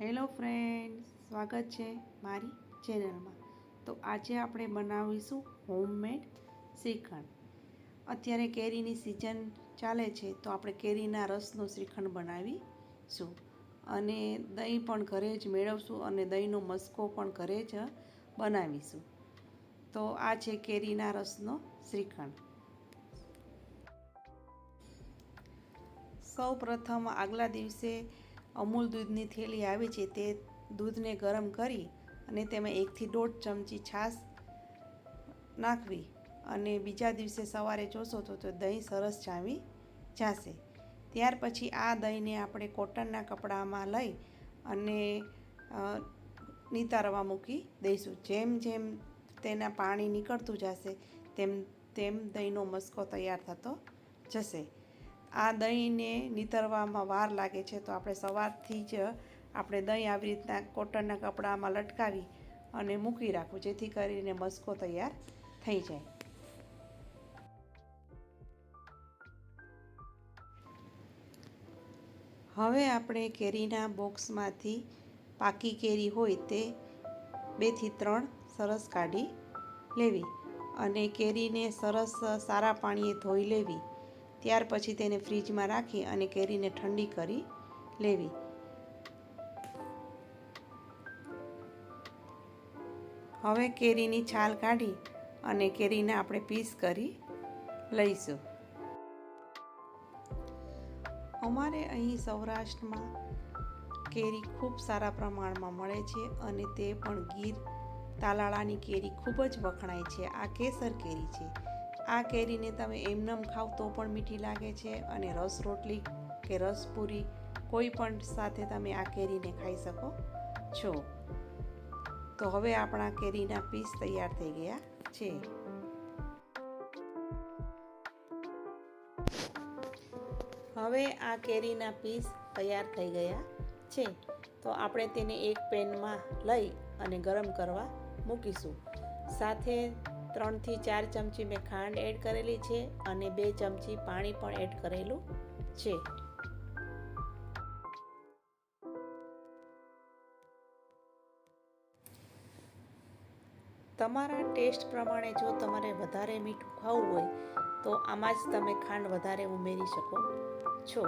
Hello friend સ્વાગત છે મારી ચેનલમાં. તો આજે આપણે બનાવીશું હોમમેડ શ્રીખંડ. અત્યારે કેરીની સિઝન ચાલે છે, તો આપણે કેરીના રસનો શ્રીખંડ બનાવીશું. અને દહીં પણ ઘરે જ મેળવશું અને દહીંનો મસ્કો પણ ઘરે જ બનાવીશું. તો આ છે કેરીના રસનો શ્રીખંડ. સૌ પ્રથમ આગલા દિવસે અમૂલ દૂધની થેલી આવી છે તે દૂધને ગરમ કરી અને તેમાં એકથી દોઢ ચમચી છાશ નાખવી અને બીજા દિવસે સવારે જોશો તો તો દહીં સરસ જામી જશે. ત્યાર પછી આ દહીંને આપણે કોટનના કપડામાં લઈ અને નિતારવા મૂકી દઈશું. જેમ જેમ તેના પાણી નીકળતું જશે, તેમ તેમ દહીંનો મસ્કો તૈયાર થતો જશે. આ દહીંને નીતરવામાં વાર લાગે છે, તો આપણે સવારથી જ આપણે દહીં આવી રીતના કોટનના કપડામાં લટકાવી અને મૂકી રાખવું, જેથી કરીને મસ્કો તૈયાર થઈ જાય. હવે આપણે કેરીના બોક્સમાંથી પાકી કેરી હોય તે બેથી ત્રણ સરસ કાઢી લેવી અને કેરીને સરસ સારા પાણીએ ધોઈ લેવી. ત્યાર પછી તેને ફ્રીજમાં રાખી અને કેરીને ઠંડી કરી લેવી. હવે કેરીની છાલ કાઢી અને કેરીને આપણે પીસ કરી લઈશું. અમારે અહીં સૌરાષ્ટ્રમાં કેરી ખૂબ સારા પ્રમાણમાં મળે છે અને તે પણ ગીર તાલાળાની કેરી ખૂબ જ વખણાય છે. આ કેસર કેરી છે. આ કેરીને તમે એમનમ ખાવ તો પણ મીઠી લાગે છે અને રસ રોટલી કે રસપૂરી કોઈ પણ સાથે તમે આ કેરીને ખાઈ શકો છો. તો હવે આપણા કેરીના પીસ તૈયાર થઈ ગયા છે. હવે આ કેરીના પીસ તૈયાર થઈ ગયા છે. તો આપણે તેને એક પેનમાં લઈ અને ગરમ કરવા મૂકીશું. સાથે ત્રણથી ચાર ચમચી મેં ખાંડ એડ કરેલી છે અને બે ચમચી પાણી પણ એડ કરેલું છે. તમારા ટેસ્ટ પ્રમાણે જો તમારે વધારે મીઠું ખાવું હોય તો આમાં જ તમે ખાંડ વધારે ઉમેરી શકો છો.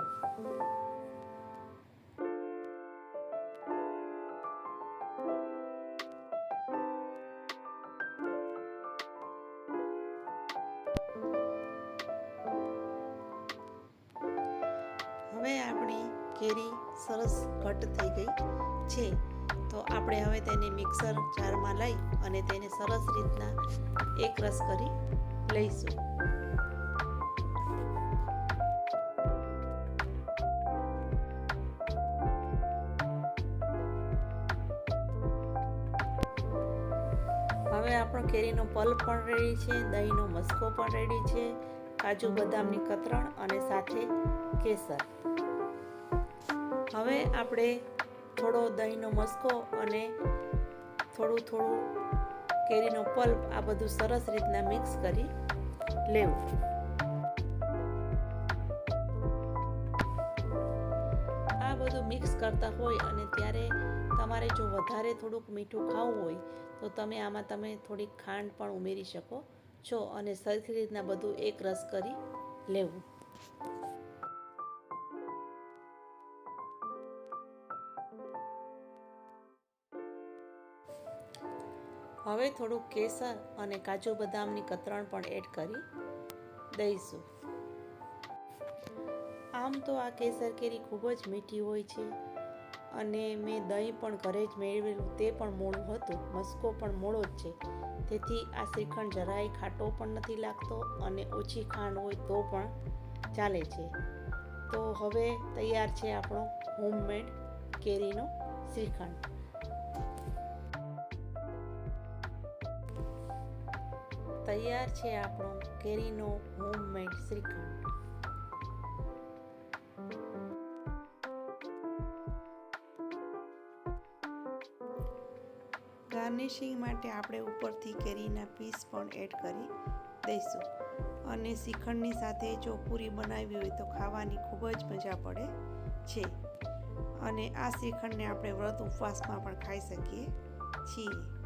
કેરી સરસ ઘટ થઈ ગઈ છે. તો આપણે હવે તેને મિક્સર જારમાં લઈ અને તેને સરસ રીતના એક રસ કરી લઈશું. હવે આપણો કેરીનો પલ્પ પણ રેડી છે, દહીંનો મસ્કો પણ રેડી છે, કાજુ બદામની કતરણ અને સાથે કેસર. હવે આપણે થોડો દહીંનો મસ્કો અને થોડું થોડું કેરીનો પલ્પ આ બધું સરસ રીતના મિક્સ કરી લેવું. આ બધું મિક્સ કરતા હોય અને ત્યારે તમારે જો વધારે થોડુંક મીઠું ખાવું હોય, તો તમે આમાં તમે થોડીક ખાંડ પણ ઉમેરી શકો છો અને સરખી રીતના બધું એક રસ કરી લેવું. હવે થોડુંક કેસર અને કાજુ બદામની કતરણ પણ એડ કરી દઈશું. આમ તો આ કેસર કેરી ખૂબ જ મીઠી હોય છે અને મેં દહીં પણ ઘરે જ મેળવેલું તે પણ મોડું હતું, મસ્કો પણ મોડો જ છે. તેથી આ શ્રીખંડ જરાય ખાટો પણ નથી લાગતો અને ઓછી ખાંડ હોય તો પણ ચાલે છે. તો હવે તૈયાર છે આપણો હોમમેડ કેરીનો શ્રીખંડ. તૈયાર છે આપણો કેરીનો હોમમેડ શ્રીખંડ. ગાર્નિશિંગ માટે આપણે ઉપરથી કેરીના પીસ પણ એડ કરી દઈશું. અને શ્રીખંડની સાથે જો પૂરી બનાવી હોય તો ખાવાની ખૂબ જ મજા પડે છે. અને આ શ્રીખંડને આપણે વ્રત ઉપવાસમાં પણ ખાઈ શકીએ છીએ.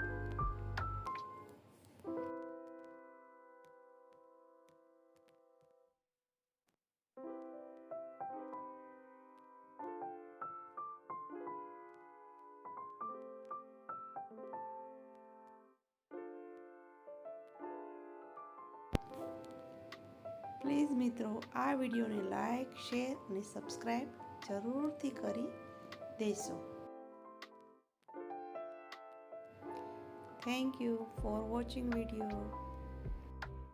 પ્લીઝ મિત્રો, આ વિડીયોને લાઇક શેર અને સબસ્ક્રાઈબ જરૂરથી કરી દેશો. Thank you for watching video